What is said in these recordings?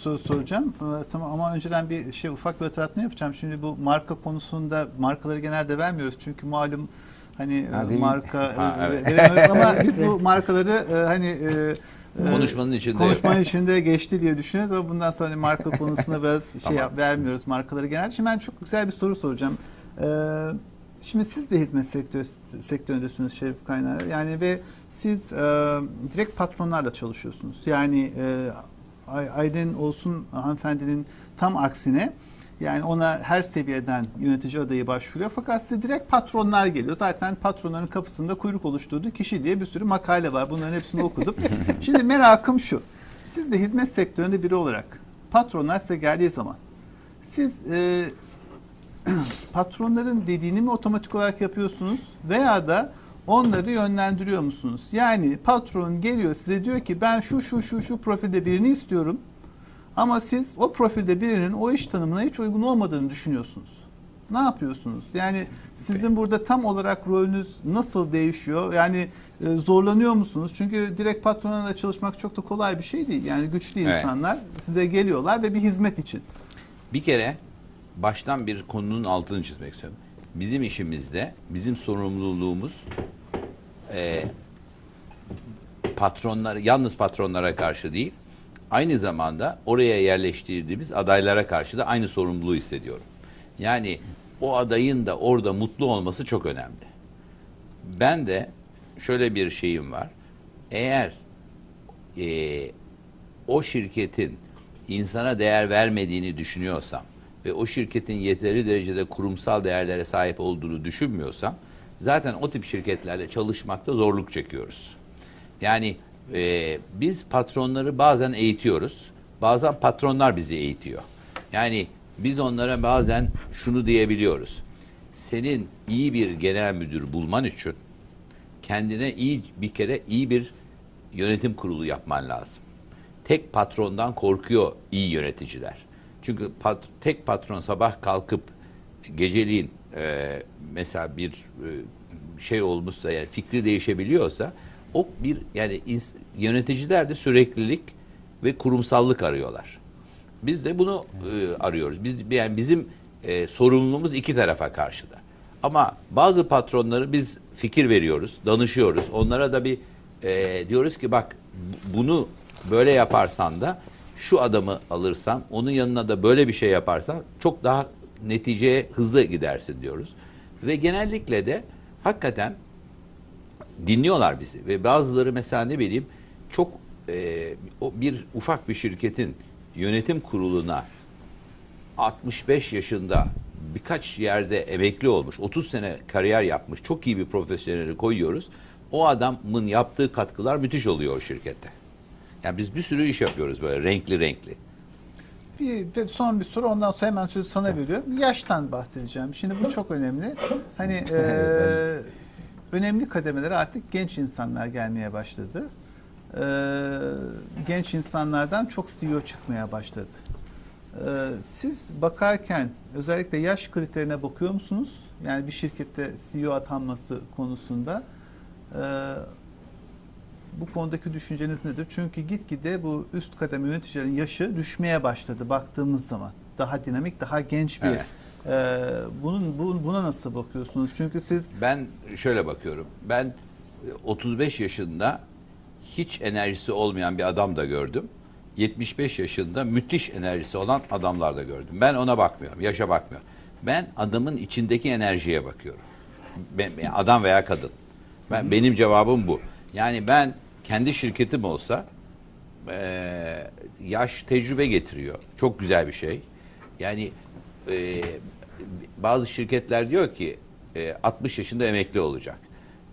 soru soracağım. Ee, Tamam ama önceden bir şey ufak bir hatırlatma yapacağım. Şimdi bu marka konusunda markaları genelde vermiyoruz. Çünkü malum hani Ha, e, marka Ha, e, evet. veremiyoruz ama biz bu markaları e, hani e, e, Konuşmanın içinde. konuşmanın içinde geçti diye düşünüyoruz ama bundan sonra hani marka konusunda biraz şey Tamam. yap, vermiyoruz markaları genelde. Şimdi ben çok güzel bir soru soracağım. Ee, Şimdi siz de hizmet sektör, sektöründesiniz Şerif Kaynar. Yani ve siz e, direkt patronlarla çalışıyorsunuz. Yani e, Aydın olsun hanımefendinin tam aksine yani ona her seviyeden yönetici adayı başvuruyor. Fakat size direkt patronlar geliyor. Zaten patronların kapısında kuyruk oluşturduğu kişi diye bir sürü makale var. Bunların hepsini okudum. Şimdi merakım şu. Siz de hizmet sektöründe biri olarak patronlar size geldiği zaman siz e, patronların dediğini mi otomatik olarak yapıyorsunuz veya da onları yönlendiriyor musunuz? Yani patron geliyor size diyor ki ben şu şu şu şu profilde birini istiyorum ama siz o profilde birinin o iş tanımına hiç uygun olmadığını düşünüyorsunuz. Ne yapıyorsunuz? Yani sizin burada tam olarak rolünüz nasıl değişiyor? Yani e, zorlanıyor musunuz? Çünkü direkt patronlarla çalışmak çok da kolay bir şey değil. Yani güçlü Evet. insanlar size geliyorlar ve bir hizmet için. Bir kere baştan bir konunun altını çizmek istiyorum. Bizim işimizde, bizim sorumluluğumuz e, patronlar, yalnız patronlara karşı değil, aynı zamanda oraya yerleştirdiğimiz adaylara karşı da aynı sorumluluğu hissediyorum. Yani o adayın da orada mutlu olması çok önemli. Ben de şöyle bir şeyim var. Eğer e, o şirketin insana değer vermediğini düşünüyorsam ve o şirketin yeteri derecede kurumsal değerlere sahip olduğunu düşünmüyorsam zaten o tip şirketlerle çalışmakta zorluk çekiyoruz. Yani e, biz patronları bazen eğitiyoruz, bazen patronlar bizi eğitiyor. Yani biz onlara bazen şunu diyebiliyoruz. Senin iyi bir genel müdür bulman için kendine iyi bir kere iyi bir yönetim kurulu yapman lazım. Tek patrondan korkuyor iyi yöneticiler. Çünkü pat- tek patron sabah kalkıp geceliğin e, mesela bir e, şey olmuşsa yani fikri değişebiliyorsa o bir yani yöneticiler de süreklilik ve kurumsallık arıyorlar. Biz de bunu e, arıyoruz. Biz yani bizim e, sorumluluğumuz iki tarafa karşıda. Ama bazı patronları biz fikir veriyoruz, danışıyoruz. Onlara da bir e, diyoruz ki bak bu- bunu böyle yaparsan da şu adamı alırsan, onun yanına da böyle bir şey yaparsan çok daha neticeye hızlı gidersin diyoruz. Ve genellikle de hakikaten dinliyorlar bizi ve bazıları mesela ne bileyim çok e, o bir ufak bir şirketin yönetim kuruluna 65 yaşında birkaç yerde emekli olmuş, 30 sene kariyer yapmış, çok iyi bir profesyoneli koyuyoruz. O adamın yaptığı katkılar müthiş oluyor o şirkette. Yani biz bir sürü iş yapıyoruz böyle renkli renkli. Bir, son bir soru ondan sonra hemen sözü sana veriyorum. Yaştan bahsedeceğim. Şimdi bu çok önemli. Hani e, önemli kademelere artık genç insanlar gelmeye başladı. E, genç insanlardan çok CEO çıkmaya başladı. E, siz bakarken özellikle yaş kriterine bakıyor musunuz? Yani bir şirkette CEO atanması konusunda e, bu konudaki düşünceniz nedir? Çünkü gitgide bu üst kademe yöneticilerin yaşı düşmeye başladı baktığımız zaman. Daha dinamik, daha genç bir. Evet. Ee, bunun bu- buna nasıl bakıyorsunuz? Çünkü siz Ben şöyle bakıyorum. Ben e, 35 yaşında hiç enerjisi olmayan bir adam da gördüm. 75 yaşında müthiş enerjisi olan adamlar da gördüm. Ben ona bakmıyorum, yaşa bakmıyorum. Ben adamın içindeki enerjiye bakıyorum. Ben, adam veya kadın. Ben benim cevabım bu. Yani ben kendi şirketim olsa eee, yaş tecrübe getiriyor. Çok güzel bir şey. Yani eee, bazı şirketler diyor ki eee, 60 yaşında emekli olacak.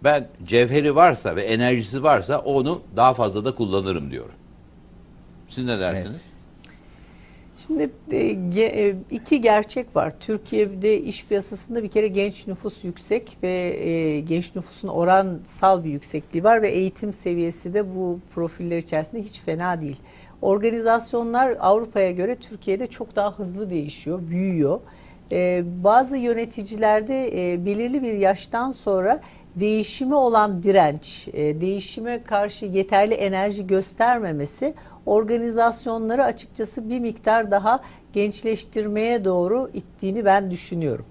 Ben cevheri varsa ve enerjisi varsa onu daha fazla da kullanırım diyorum. Siz ne dersiniz? Şimdi e, e, iki gerçek var. Türkiye'de iş piyasasında bir kere genç nüfus yüksek ve e, genç nüfusun oransal bir yüksekliği var ve eğitim seviyesi de bu profiller içerisinde hiç fena değil. Organizasyonlar Avrupa'ya göre Türkiye'de çok daha hızlı değişiyor, büyüyor. Bazı yöneticilerde belirli bir yaştan sonra değişime olan direnç, e, değişime karşı yeterli enerji göstermemesi organizasyonları açıkçası bir miktar daha gençleştirmeye doğru ittiğini ben düşünüyorum.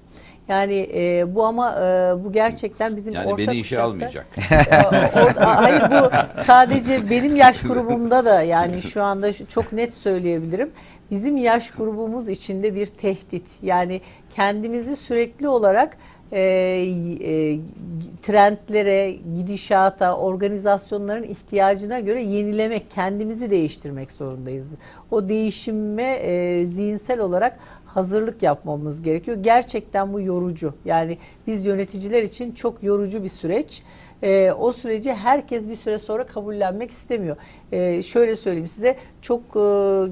Yani e, bu ama e, bu gerçekten bizim Yani orta beni işe kuşakta- almayacak. Ee, o- hayır bu sadece benim yaş grubumda da yani şu anda çok net söyleyebilirim. Bizim yaş grubumuz içinde bir tehdit. Yani kendimizi sürekli olarak e, e, trendlere, gidişata, organizasyonların ihtiyacına göre yenilemek, kendimizi değiştirmek zorundayız. O değişime e, zihinsel olarak hazırlık yapmamız gerekiyor. Gerçekten bu yorucu. Yani biz yöneticiler için çok yorucu bir süreç. Ee, o süreci herkes bir süre sonra kabullenmek istemiyor. Ee, şöyle söyleyeyim size çok e,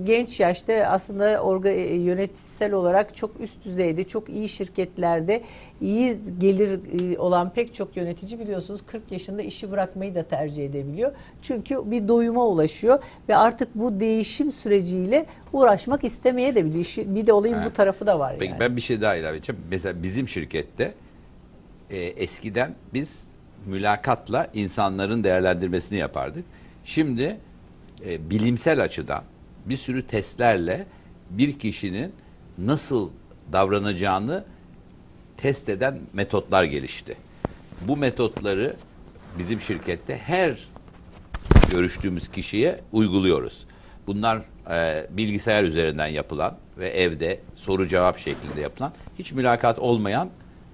genç yaşta aslında orga, e, yönetsel olarak çok üst düzeyde, çok iyi şirketlerde iyi gelir e, olan pek çok yönetici biliyorsunuz 40 yaşında işi bırakmayı da tercih edebiliyor. Çünkü bir doyuma ulaşıyor ve artık bu değişim süreciyle uğraşmak istemeye de biliyor. Bir de olayın Ha. bu tarafı da var Peki yani. ben bir şey daha ilave edeceğim. Mesela bizim şirkette e, eskiden biz mülakatla insanların değerlendirmesini yapardık. Şimdi e, bilimsel açıdan bir sürü testlerle bir kişinin nasıl davranacağını test eden metotlar gelişti. Bu metotları bizim şirkette her görüştüğümüz kişiye uyguluyoruz. Bunlar e, bilgisayar üzerinden yapılan ve evde soru cevap şeklinde yapılan hiç mülakat olmayan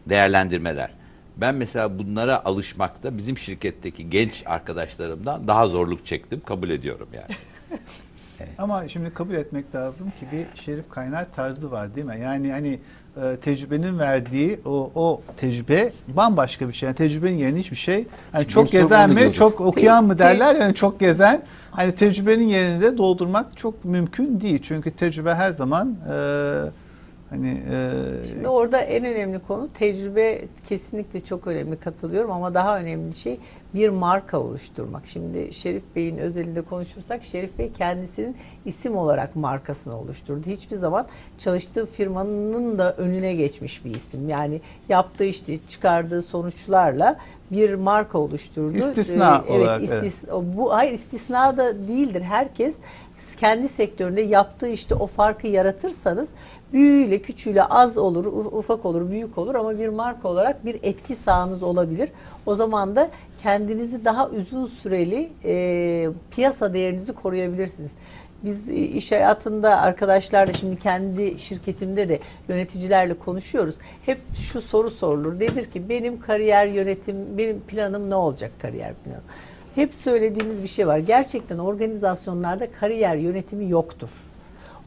değerlendirmeler. Ben mesela bunlara alışmakta bizim şirketteki genç arkadaşlarımdan daha zorluk çektim kabul ediyorum yani. Ama şimdi kabul etmek lazım ki bir Şerif Kaynar tarzı var değil mi? Yani hani e, tecrübenin verdiği o o tecrübe bambaşka bir şey. Yani tecrübenin yerine hiçbir şey. Hani çok James gezen mi, çok okuyan mı derler yani çok gezen. Hani tecrübenin yerini de doldurmak çok mümkün değil. Çünkü tecrübe her zaman e, hani e, Şimdi orada en önemli konu tecrübe kesinlikle çok önemli katılıyorum ama daha önemli şey bir marka oluşturmak. Şimdi Şerif Bey'in özelinde konuşursak Şerif Bey kendisinin isim olarak markasını oluşturdu. Hiçbir zaman çalıştığı firmanın da önüne geçmiş bir isim. Yani yaptığı işte çıkardığı sonuçlarla bir marka oluşturdu. İstisna Ee, olarak, evet, evet. istis- bu hayır istisna da değildir. Herkes kendi sektöründe yaptığı işte o farkı yaratırsanız büyüğüyle küçüğüyle az olur, uf- ufak olur, büyük olur ama bir marka olarak bir etki sahanız olabilir. O zaman da kendinizi daha uzun süreli e, piyasa değerinizi koruyabilirsiniz. Biz e, iş hayatında arkadaşlarla şimdi kendi şirketimde de yöneticilerle konuşuyoruz. Hep şu soru sorulur. Denir ki benim kariyer yönetim, benim planım ne olacak kariyer planım? Hep söylediğimiz bir şey var. Gerçekten organizasyonlarda kariyer yönetimi yoktur.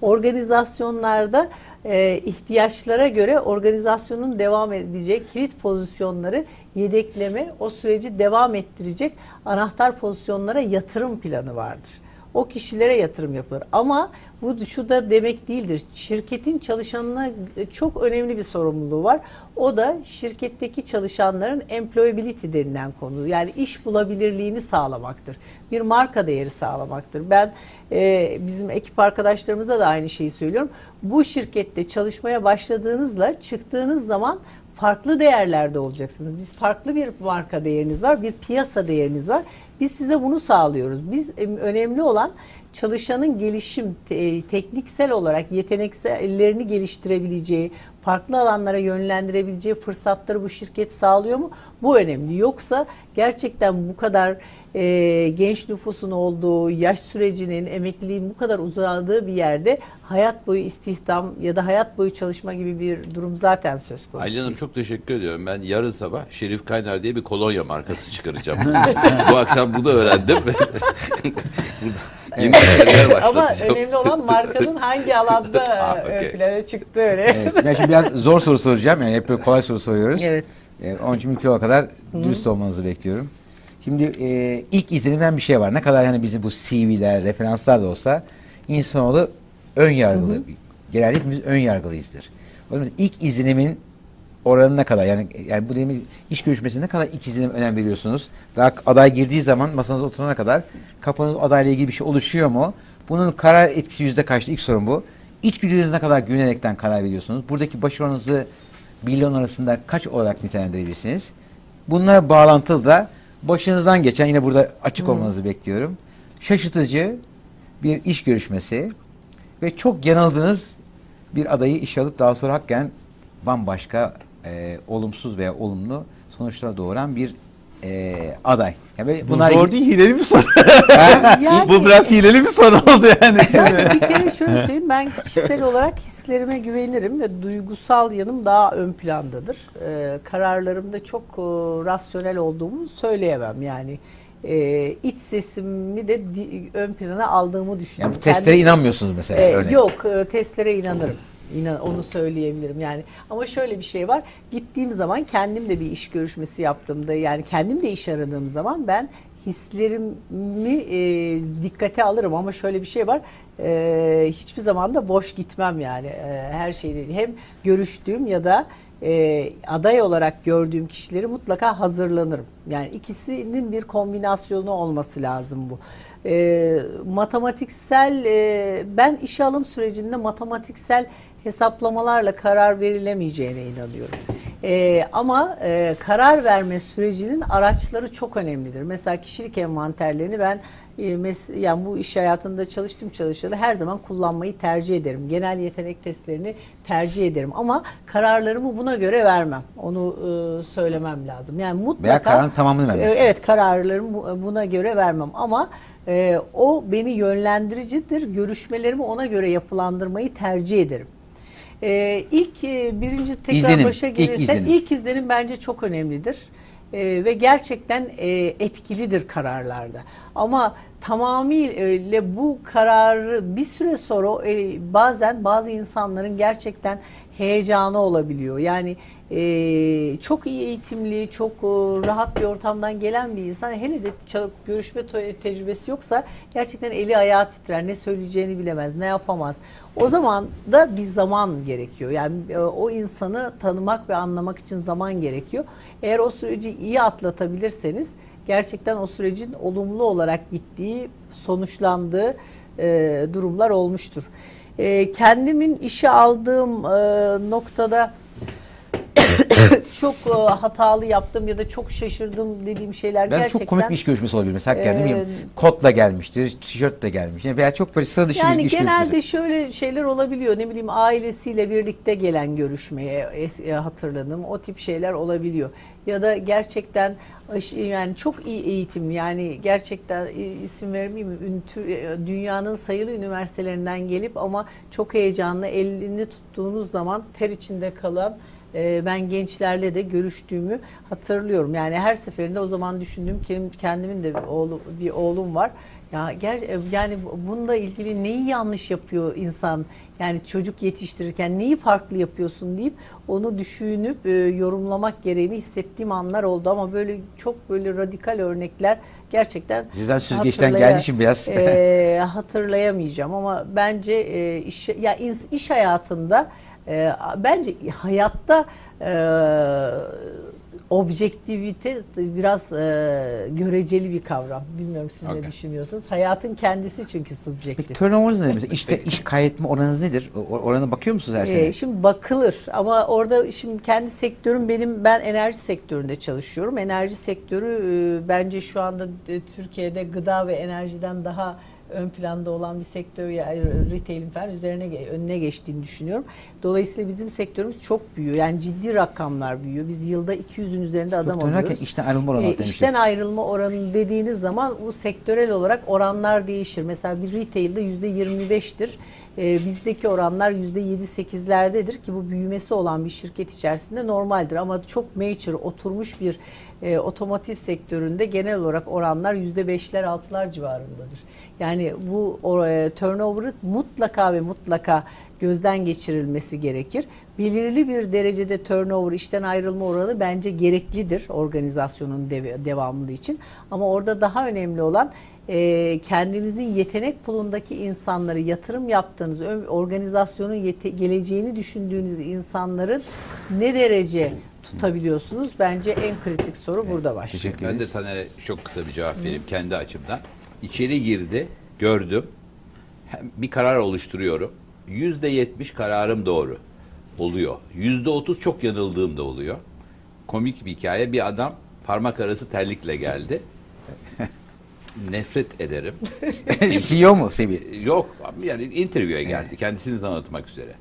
Organizasyonlarda e, ihtiyaçlara göre organizasyonun devam edeceği kilit pozisyonları yedekleme, o süreci devam ettirecek anahtar pozisyonlara yatırım planı vardır. O kişilere yatırım yapılır. Ama bu şu da demek değildir. Şirketin çalışanına çok önemli bir sorumluluğu var. O da şirketteki çalışanların employability denilen konu. Yani iş bulabilirliğini sağlamaktır. Bir marka değeri sağlamaktır. Ben e, bizim ekip arkadaşlarımıza da aynı şeyi söylüyorum. Bu şirkette çalışmaya başladığınızla çıktığınız zaman farklı değerlerde olacaksınız. Biz farklı bir marka değeriniz var, bir piyasa değeriniz var. Biz size bunu sağlıyoruz. Biz önemli olan çalışanın gelişim, te- tekniksel olarak yeteneksellerini geliştirebileceği, farklı alanlara yönlendirebileceği fırsatları bu şirket sağlıyor mu? Bu önemli. Yoksa gerçekten bu kadar e, genç nüfusun olduğu, yaş sürecinin, emekliliğin bu kadar uzadığı bir yerde hayat boyu istihdam ya da hayat boyu çalışma gibi bir durum zaten söz konusu. Aylin Hanım çok teşekkür ediyorum. Ben yarın sabah Şerif Kaynar diye bir kolonya markası çıkaracağım. Bu akşam bunu öğrendim. Yeni kariyer Ama başlatacağım. önemli olan markanın hangi alanda Ah, ön okey. plana çıktı öyle. Evet, ben şimdi biraz zor soru soracağım. Yani hep böyle kolay soru soruyoruz. Evet. Ee, onun için mümkün o kadar dürüst olmanızı bekliyorum. Şimdi e, ilk izlenimden bir şey var. Ne kadar hani bizi bu CV'ler, referanslar da olsa insanoğlu ön yargılı. Genelde hepimiz ön yargılıyızdır. O yüzden ilk izlenimin oranı ne kadar? Yani yani bu dediğimiz iş görüşmesine ne kadar ilk izlenim önem veriyorsunuz? Daha aday girdiği zaman masanıza oturana kadar kafanızda o adayla ilgili bir şey oluşuyor mu? Bunun karar etkisi yüzde kaçtı? İlk sorun bu. İçgüdünüze ne kadar güvenerekten karar veriyorsunuz? Buradaki başarınızı milyon arasında kaç olarak nitelendirebilirsiniz? Bunlar bağlantılı da başınızdan geçen yine burada açık olmanızı bekliyorum. Şaşırtıcı bir iş görüşmesi ve çok yanıldığınız bir adayı işe alıp daha sonra hakikaten bambaşka e, olumsuz veya olumlu sonuçlara doğuran bir e, aday. Yani böyle Bu bunlar zor değil, hileli bir soru. Yani- Bu biraz hileli bir soru oldu yani. Ben bir kere şöyle söyleyeyim ben kişisel olarak hislerime güvenirim ve duygusal yanım daha ön plandadır. Ee, kararlarımda çok e, rasyonel olduğumu söyleyemem yani. E, iç sesimi de di- ön plana aldığımı yani düşünüyorum. bu testlere Kendi- inanmıyorsunuz mesela Ee, örnek. yok e, testlere inanırım. İnan, onu söyleyebilirim yani. Ama şöyle bir şey var. Gittiğim zaman kendim de bir iş görüşmesi yaptığımda yani kendim de iş aradığım zaman ben hislerimi e, dikkate alırım ama şöyle bir şey var. E, hiçbir zaman da boş gitmem yani. E, her şeyi hem görüştüğüm ya da e, aday olarak gördüğüm kişileri mutlaka hazırlanırım. Yani ikisinin bir kombinasyonu olması lazım bu. E, matematiksel e, ben işe alım sürecinde matematiksel hesaplamalarla karar verilemeyeceğine inanıyorum. E, ama e, karar verme sürecinin araçları çok önemlidir. Mesela kişilik envanterlerini ben e, mes- yani bu iş hayatında çalıştım çalışalı her zaman kullanmayı tercih ederim. Genel yetenek testlerini tercih ederim ama kararlarımı buna göre vermem. Onu e, söylemem lazım. Yani mutlaka Veya kararın tamamını vermezsin. E, Evet kararlarımı bu- buna göre vermem ama e, o beni yönlendiricidir. Görüşmelerimi ona göre yapılandırmayı tercih ederim. E, ilk e, birinci tekrar İzlenim, başa ilk gelirsen izlenim. ilk izlenim bence çok önemlidir. E, ve gerçekten e, etkilidir kararlarda. Ama tamamıyla bu kararı bir süre sonra e, bazen bazı insanların gerçekten heyecanı olabiliyor. Yani e, çok iyi eğitimli, çok e, rahat bir ortamdan gelen bir insan hele de görüşme te- tecrübesi yoksa gerçekten eli ayağı titrer. Ne söyleyeceğini bilemez, ne yapamaz. O zaman da bir zaman gerekiyor. Yani o insanı tanımak ve anlamak için zaman gerekiyor. Eğer o süreci iyi atlatabilirseniz gerçekten o sürecin olumlu olarak gittiği, sonuçlandığı e, durumlar olmuştur. E, kendimin işe aldığım e, noktada çok e, hatalı yaptım ya da çok şaşırdım dediğim şeyler Ben gerçekten çok komik bir iş görüşmesi olabilir. Mesela Ee, kendim bilmiyorum, kotla gelmiştir, tişörtle gelmiş. Yani veya çok böyle sıra dışı Yani bir iş genelde görüşmesi. şöyle şeyler olabiliyor. Ne bileyim ailesiyle birlikte gelen görüşmeye es- e, hatırladım. O tip şeyler olabiliyor. Ya da gerçekten yani çok iyi eğitim yani gerçekten e, isim vermeyeyim e, Dünyanın sayılı üniversitelerinden gelip ama çok heyecanlı elini tuttuğunuz zaman ter içinde kalan e, ben gençlerle de görüştüğümü hatırlıyorum. Yani her seferinde o zaman düşündüğüm kendim- kendimin de bir, oğlu, bir oğlum var. Ya ger yani bununla ilgili neyi yanlış yapıyor insan? Yani çocuk yetiştirirken neyi farklı yapıyorsun deyip onu düşünüp e, yorumlamak gereğini hissettiğim anlar oldu ama böyle çok böyle radikal örnekler gerçekten Sizden süzgeçten geldiği için biraz. e, hatırlayamayacağım ama bence e, iş ya iş hayatında e, bence hayatta e, objektivite biraz e, göreceli bir kavram. Bilmiyorum siz ne Okay. düşünüyorsunuz. Hayatın kendisi çünkü subjektif. Peki turnover'ınız nedir? Mesela işte iş kaybetme oranınız nedir? O- Orana bakıyor musunuz her sene? Ee, şimdi bakılır ama orada şimdi kendi sektörüm benim ben enerji sektöründe çalışıyorum. Enerji sektörü e, bence şu anda e, Türkiye'de gıda ve enerjiden daha ön planda olan bir sektör yani retail'in falan üzerine önüne geçtiğini düşünüyorum. Dolayısıyla bizim sektörümüz çok büyüyor. Yani ciddi rakamlar büyüyor. Biz yılda 200'ün üzerinde adam dönerken alıyoruz. işten ayrılma oranı E, işten ayrılma oranı dediğiniz zaman bu sektörel olarak oranlar değişir. Mesela bir retail'de yüzde 25'tir. E, bizdeki oranlar yüzde 7-8'lerdedir ki bu büyümesi olan bir şirket içerisinde normaldir. Ama çok mature oturmuş bir e, otomotiv sektöründe genel olarak oranlar yüzde 5'ler 6'lar civarındadır. Yani bu e, turnover'ı mutlaka ve mutlaka gözden geçirilmesi gerekir. Belirli bir derecede turnover, işten ayrılma oranı bence gereklidir organizasyonun dev- devamlılığı için. Ama orada daha önemli olan e, kendinizin yetenek pulundaki insanları yatırım yaptığınız, organizasyonun yete- geleceğini düşündüğünüz insanların ne derece tutabiliyorsunuz? Bence en kritik soru burada başlıyor. Teşekkür Ben de. Taner'e çok kısa bir cevap vereyim kendi açımdan. İçeri girdi, gördüm. Hem bir karar oluşturuyorum. Yüzde yetmiş kararım doğru oluyor. Yüzde otuz çok yanıldığım da oluyor. Komik bir hikaye. Bir adam parmak arası terlikle geldi. Nefret ederim. CEO mu Sevi? Yok yani interview'e geldi kendisini tanıtmak üzere.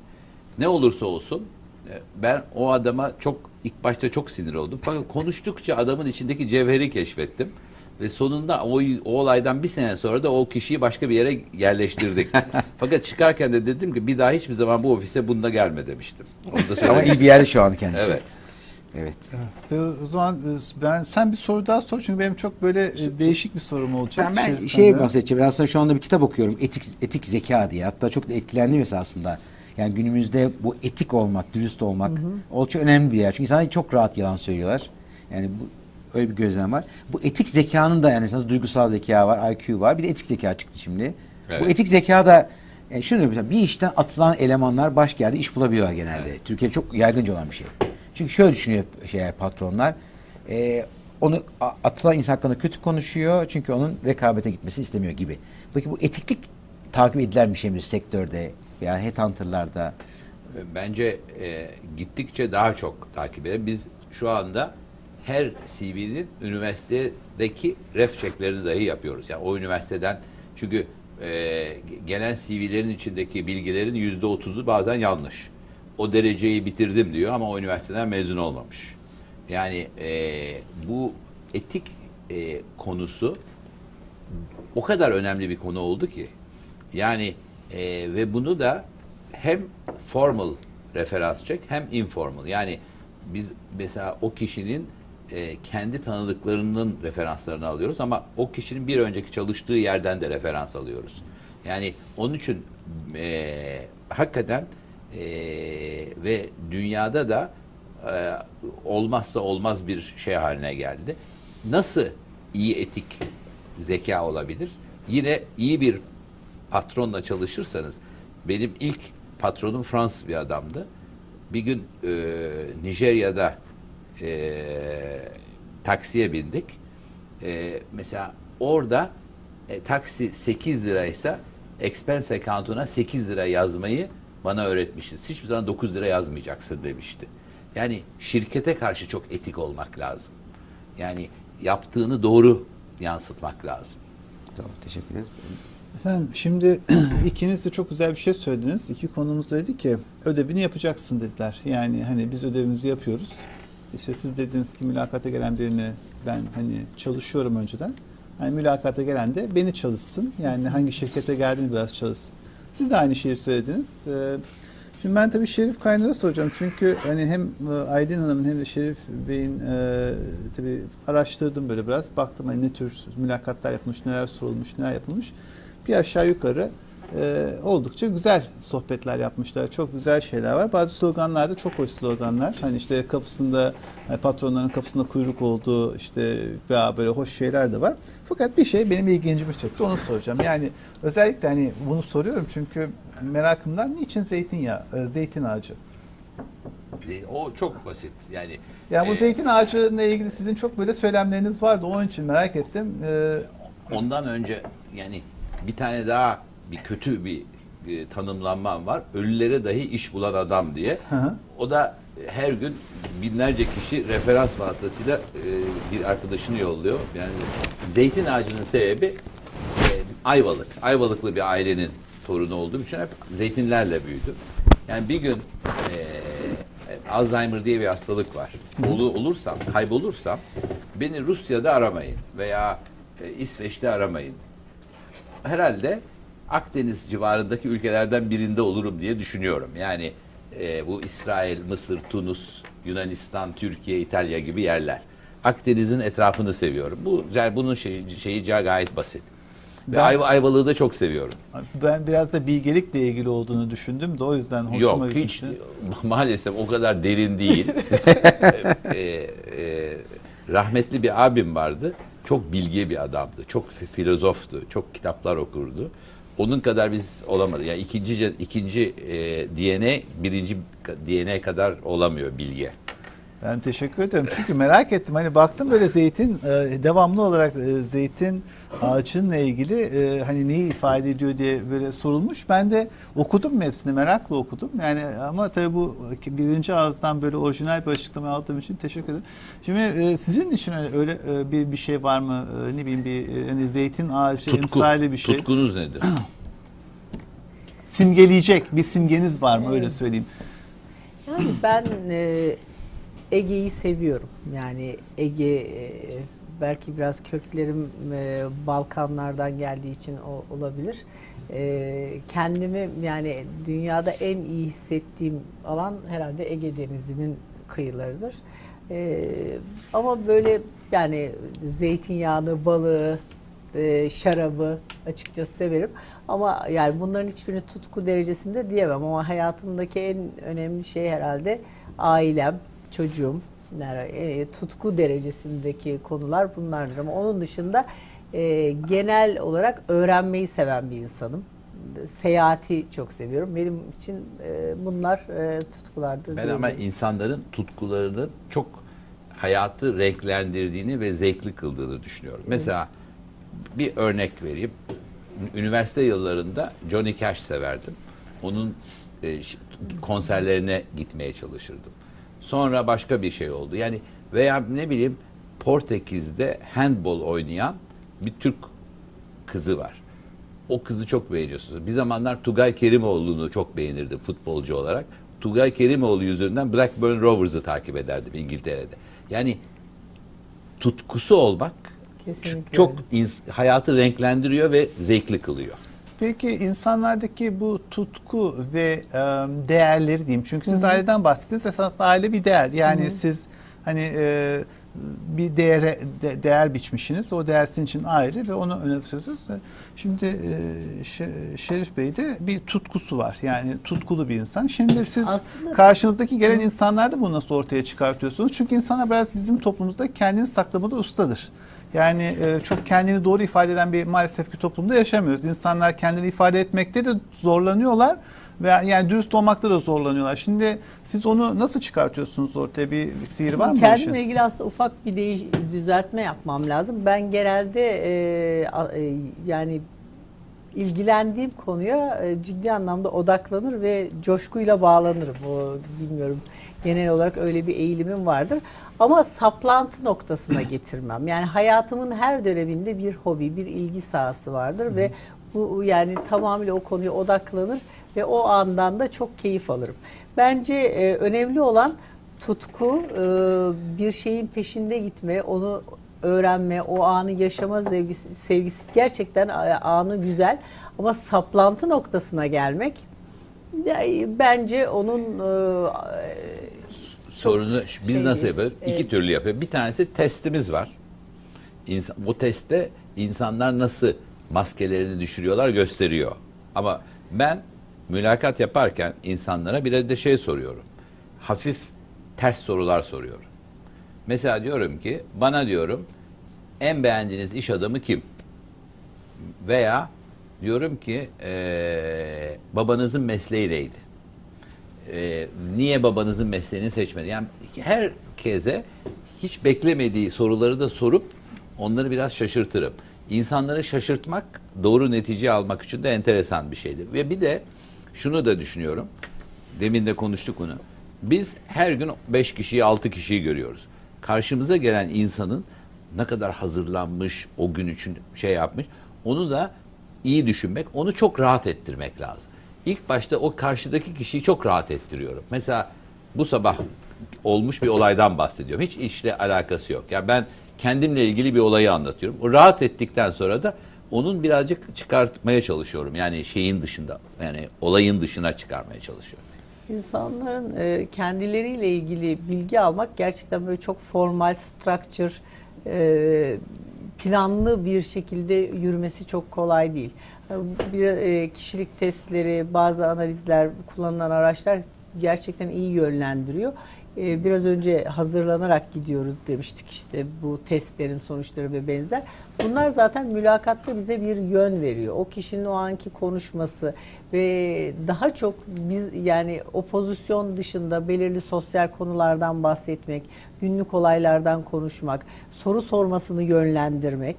Ne olursa olsun e, ben o adama çok ilk başta çok sinir oldum. Fakat konuştukça adamın içindeki cevheri keşfettim. Ve sonunda o, o olaydan bir sene sonra da o kişiyi başka bir yere yerleştirdik. Fakat çıkarken de dedim ki bir daha hiçbir zaman bu ofise bunda gelme demiştim. Onu da Ama iyi bir yerde şu an kendisi. Evet. Evet. Ve o zaman e, ben sen bir soru daha sor çünkü benim çok böyle e, değişik bir sorum olacak. Ben, ben şey bahsedeceğim. Aslında şu anda bir kitap okuyorum. Etik etik zeka diye. Hatta çok da etkilendim esasında. Yani günümüzde bu etik olmak, dürüst olmak oldukça önemli bir yer. Çünkü insanlar çok rahat yalan söylüyorlar. Yani bu öyle bir gözlem var. Bu etik zekanın da yani esas duygusal zeka var, IQ var. Bir de etik zeka çıktı şimdi. Evet. Bu etik zeka da e, şunu bir işten atılan elemanlar başka yerde iş bulabiliyorlar genelde. Türkiye'de çok yaygınca olan bir şey. Çünkü şöyle düşünüyor şeyler patronlar. E, onu atılan insan hakkında kötü konuşuyor çünkü onun rekabete gitmesi istemiyor gibi. Peki bu etiklik takip edilen bir şey mi sektörde veya headhunter'larda? Bence e, gittikçe daha çok takip edelim. Biz şu anda her CV'nin üniversitedeki ref çeklerini dahi yapıyoruz. Yani o üniversiteden çünkü e, gelen CV'lerin içindeki bilgilerin yüzde otuzu bazen yanlış. O dereceyi bitirdim diyor ama o üniversiteden mezun olmamış. Yani e, bu etik e, konusu o kadar önemli bir konu oldu ki. Yani e, ve bunu da hem formal referans check hem informal. Yani biz mesela o kişinin e, kendi tanıdıklarının referanslarını alıyoruz ama o kişinin bir önceki çalıştığı yerden de referans alıyoruz. Yani onun için e, hakikaten e, ve dünyada da e, olmazsa olmaz bir şey haline geldi. Nasıl iyi etik zeka olabilir? Yine iyi bir patronla çalışırsanız benim ilk patronum Fransız bir adamdı. Bir gün e, Nijerya'da e, taksiye bindik. E, mesela orada e, taksi 8 liraysa expense account'una 8 lira yazmayı bana öğretmişti. Hiçbir zaman 9 lira yazmayacaksın demişti. Yani şirkete karşı çok etik olmak lazım. Yani yaptığını doğru yansıtmak lazım. Tamam, teşekkür ederiz. Efendim şimdi ikiniz de çok güzel bir şey söylediniz. İki konumuz dedi ki ödevini yapacaksın dediler. Yani hani biz ödevimizi yapıyoruz. İşte siz dediniz ki mülakata gelen birini ben hani çalışıyorum önceden. Hani mülakata gelen de beni çalışsın. Yani hangi şirkete geldiğini biraz çalışsın. Siz de aynı şeyi söylediniz. Ee, Şimdi ben tabii Şerif Kaynar'a soracağım. Çünkü hani hem e, Aydın Hanım'ın hem de Şerif Bey'in e, tabii araştırdım böyle biraz. Baktım hani ne tür mülakatlar yapılmış, neler sorulmuş, neler yapılmış. Bir aşağı yukarı e, oldukça güzel sohbetler yapmışlar. Çok güzel şeyler var. Bazı sloganlar da çok hoş sloganlar. Hani işte kapısında hani patronların kapısında kuyruk olduğu işte veya böyle hoş şeyler de var. Fakat bir şey benim ilgincimi çekti. Onu soracağım. Yani özellikle hani bunu soruyorum çünkü merakımdan niçin zeytinyağı, e, zeytin ağacı? E, O çok basit. Yani Yani bu e, zeytin ağacıyla ilgili sizin çok böyle söylemleriniz vardı. Onun için merak ettim. Ee, ondan önce yani bir tane daha bir kötü bir e, tanımlanmam var. Ölülere dahi iş bulan adam diye. Hı hı. O da her gün binlerce kişi referans vasıtasıyla e, bir arkadaşını yolluyor. Yani zeytin ağacının sebebi e, Ayvalık. Ayvalıklı bir ailenin torunu olduğum için hep zeytinlerle büyüdüm. Yani bir gün e, Alzheimer diye bir hastalık var. Olu, olursam, kaybolursam beni Rusya'da aramayın veya e, İsveç'te aramayın. Herhalde Akdeniz civarındaki ülkelerden birinde olurum diye düşünüyorum. Yani e, bu İsrail, Mısır, Tunus, Yunanistan, Türkiye, İtalya gibi yerler. Akdeniz'in etrafını seviyorum. Bu yani bunun şeyi, şeyi gayet basit. Ve Ben- Ayva, Ayvalık'ı da çok seviyorum. ben biraz da bilgelikle ilgili olduğunu düşündüm de o yüzden hoşuma Yok hiç gitmişti. maalesef o kadar derin değil. Ee, e, rahmetli bir abim vardı. Çok bilge bir adamdı. Çok fi- filozoftu. Çok kitaplar okurdu. Onun kadar biz olamadık. Yani ikinci ikinci e, DNA birinci DNA kadar olamıyor bilge. Ben teşekkür ederim. Çünkü merak ettim. Hani baktım böyle zeytin e, devamlı olarak e, zeytin ağacınla ilgili e, hani neyi ifade ediyor diye böyle sorulmuş. Ben de okudum hepsini merakla okudum. Yani ama tabii bu birinci ağızdan böyle orijinal bir açıklama aldığım için teşekkür ederim. Şimdi sizin için öyle, bir bir şey var mı? Ne bileyim bir hani zeytin ağacı Tutku, emsali bir şey. tutkunuz nedir? Simgeleyecek bir simgeniz var mı öyle söyleyeyim. Yani ben e, Ege'yi seviyorum. Yani Ege e, belki biraz köklerim e, Balkanlardan geldiği için o, olabilir. E, kendimi yani dünyada en iyi hissettiğim alan herhalde Ege Denizi'nin kıyılarıdır. Ama böyle yani zeytinyağını, balığı, şarabı açıkçası severim. Ama yani bunların hiçbirini tutku derecesinde diyemem ama hayatımdaki en önemli şey herhalde ailem, çocuğum. E, tutku derecesindeki konular bunlardır ama onun dışında e, genel olarak öğrenmeyi seven bir insanım. Seyahati çok seviyorum. Benim için e, bunlar e, tutkulardır. Ben ama insanların tutkularının çok hayatı renklendirdiğini ve zevkli kıldığını düşünüyorum. Mesela bir örnek vereyim. Üniversite yıllarında Johnny Cash severdim. Onun e, konserlerine gitmeye çalışırdım. Sonra başka bir şey oldu. Yani veya ne bileyim Portekiz'de handbol oynayan bir Türk kızı var. O kızı çok beğeniyorsunuz. Bir zamanlar Tugay Kerimoğlu'nu çok beğenirdim futbolcu olarak. Tugay Kerimoğlu yüzünden Blackburn Rovers'ı takip ederdim İngiltere'de. Yani tutkusu olmak Kesinlikle çok hayatı renklendiriyor ve zevkli kılıyor. Peki insanlardaki bu tutku ve e, değerleri diyeyim. Çünkü siz aileden bahsettiniz. Esasında aile bir değer. Yani siz hani e, bir değere de- değer biçmişsiniz. O değer sizin için ayrı ve onu önemsiyorsunuz. E, Şimdi e, Şe- Şerif Bey'de bir tutkusu var. Yani tutkulu bir insan. Şimdi siz Aslında- karşınızdaki gelen insanlarda bunu nasıl ortaya çıkartıyorsunuz? Çünkü insanlar biraz bizim toplumumuzda kendini saklamada ustadır. Yani e, çok kendini doğru ifade eden bir maalesef ki toplumda yaşamıyoruz. İnsanlar kendini ifade etmekte de zorlanıyorlar ve yani dürüst olmakta da zorlanıyorlar. Şimdi siz onu nasıl çıkartıyorsunuz ortaya bir, sihir var mı? bu işin? Kendimle ilgili aslında ufak bir değiş, düzeltme yapmam lazım. Ben genelde e, e, yani ilgilendiğim konuya e, ciddi anlamda odaklanır ve coşkuyla bağlanırım. O bilmiyorum genel olarak öyle bir eğilimim vardır. Ama saplantı noktasına getirmem. Yani hayatımın her döneminde bir hobi, bir ilgi sahası vardır ve bu yani tamamıyla o konuya odaklanır ve o andan da çok keyif alırım. Bence e, önemli olan tutku, e, bir şeyin peşinde gitme, onu öğrenme, o anı yaşama sevgisi, sevgisi gerçekten a- anı güzel ama saplantı noktasına gelmek bence onun e, Sorunu biz şey nasıl yapıyoruz? İki Evet. türlü yapıyoruz. Bir tanesi testimiz var. İnsan, bu testte insanlar nasıl maskelerini düşürüyorlar gösteriyor. Ama ben mülakat yaparken insanlara bir de şey soruyorum. Hafif ters sorular soruyorum. Mesela diyorum ki bana diyorum en beğendiğiniz iş adamı kim? Veya diyorum ki eee, babanızın mesleği neydi? Ee, niye babanızın mesleğini seçmedi? Yani herkese hiç beklemediği soruları da sorup onları biraz şaşırtırım. İnsanları şaşırtmak doğru netice almak için de enteresan bir şeydir. Ve bir de şunu da düşünüyorum. Demin de konuştuk bunu. Biz her gün 5 kişiyi 6 kişiyi görüyoruz. Karşımıza gelen insanın ne kadar hazırlanmış o gün için şey yapmış onu da iyi düşünmek, onu çok rahat ettirmek lazım. İlk başta o karşıdaki kişiyi çok rahat ettiriyorum. Mesela bu sabah olmuş bir olaydan bahsediyorum. Hiç işle alakası yok. Ya ben kendimle ilgili bir olayı anlatıyorum. O rahat ettikten sonra da onun birazcık çıkartmaya çalışıyorum. Yani şeyin dışında, yani olayın dışına çıkarmaya çalışıyorum. İnsanların e, kendileriyle ilgili bilgi almak gerçekten böyle çok formal, structure, e, planlı bir şekilde yürümesi çok kolay değil. Bir e, kişilik testleri, bazı analizler, kullanılan araçlar gerçekten iyi yönlendiriyor. e, biraz önce hazırlanarak gidiyoruz demiştik işte bu testlerin sonuçları ve benzer. Bunlar zaten mülakatta bize bir yön veriyor. O kişinin o anki konuşması ve daha çok biz yani o pozisyon dışında belirli sosyal konulardan bahsetmek, günlük olaylardan konuşmak, soru sormasını yönlendirmek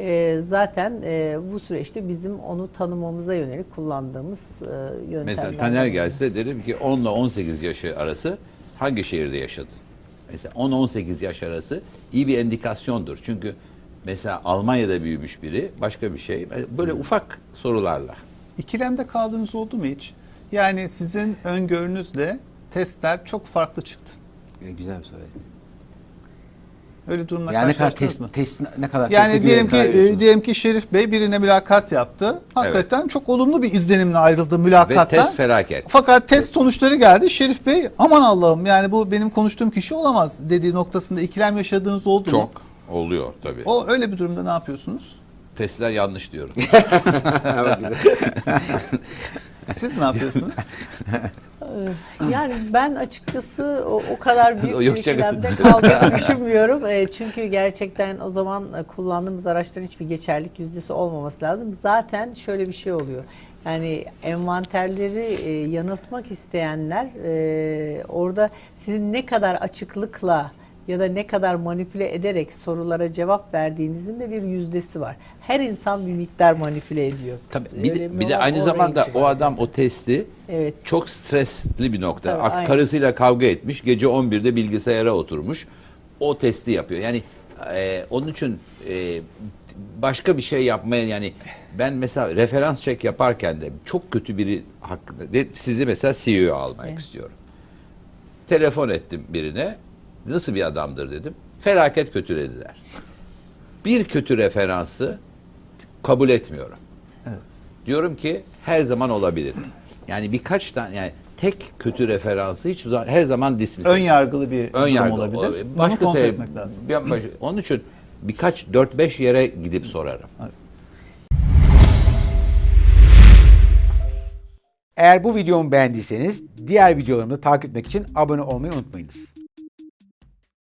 e, zaten e, bu süreçte bizim onu tanımamıza yönelik kullandığımız e, yöntemler. Mesela Taner gelse derim ki 10 ile 18 yaşı arası hangi şehirde yaşadın? Mesela 10-18 yaş arası iyi bir endikasyondur. Çünkü mesela Almanya'da büyümüş biri başka bir şey. Böyle ufak sorularla. İkilemde kaldığınız oldu mu hiç? Yani sizin öngörünüzle testler çok farklı çıktı. Güzel bir soru. Öyle durumla Yani ne kadar test, mı? test ne kadar Yani diyelim ki e, diyelim ki Şerif Bey birine mülakat yaptı. Hakikaten çok olumlu bir izlenimle ayrıldı Ve mülakattan. test felaket. Fakat test sonuçları geldi. Şerif Bey aman Allah'ım yani bu benim konuştuğum kişi olamaz dediği noktasında ikilem yaşadığınız oldu mu? Çok oluyor tabii. O öyle bir durumda ne yapıyorsunuz? Testler yanlış diyorum. Siz ne yapıyorsunuz? Yani ben açıkçası o, o kadar büyük bir ikilemde kaldığını düşünmüyorum. E, çünkü gerçekten o zaman e, kullandığımız araçların hiçbir geçerlik yüzdesi olmaması lazım. Zaten şöyle bir şey oluyor. Yani envanterleri e, yanıltmak isteyenler e, orada sizin ne kadar açıklıkla ya da ne kadar manipüle ederek sorulara cevap verdiğinizin de bir yüzdesi var. Her insan bir miktar manipüle ediyor. Tabii bir de, bir de aynı zamanda o adam o testi Evet. çok stresli bir nokta. Tabii, Ak-. Karısıyla kavga etmiş. Gece 11'de bilgisayara oturmuş. O testi yapıyor. Yani e, onun için e, başka bir şey yapmaya yani ben mesela referans çek yaparken de çok kötü biri hakkında de, sizi mesela CEO almak Evet. istiyorum. Telefon ettim birine. Nasıl bir adamdır dedim. Felaket kötülediler. Bir kötü referansı kabul etmiyorum. Diyorum ki her zaman olabilir. Yani birkaç tane yani tek kötü referansı hiç zaman, her zaman dismiss. Ön yargılı bir Ön durum yargı olabilir. olabilir. Bunu Başka kontrol sebep- etmek lazım. bir- baş- onun için birkaç 4-5 yere gidip sorarım. Eğer bu videomu beğendiyseniz diğer videolarımı takip etmek için abone olmayı unutmayınız.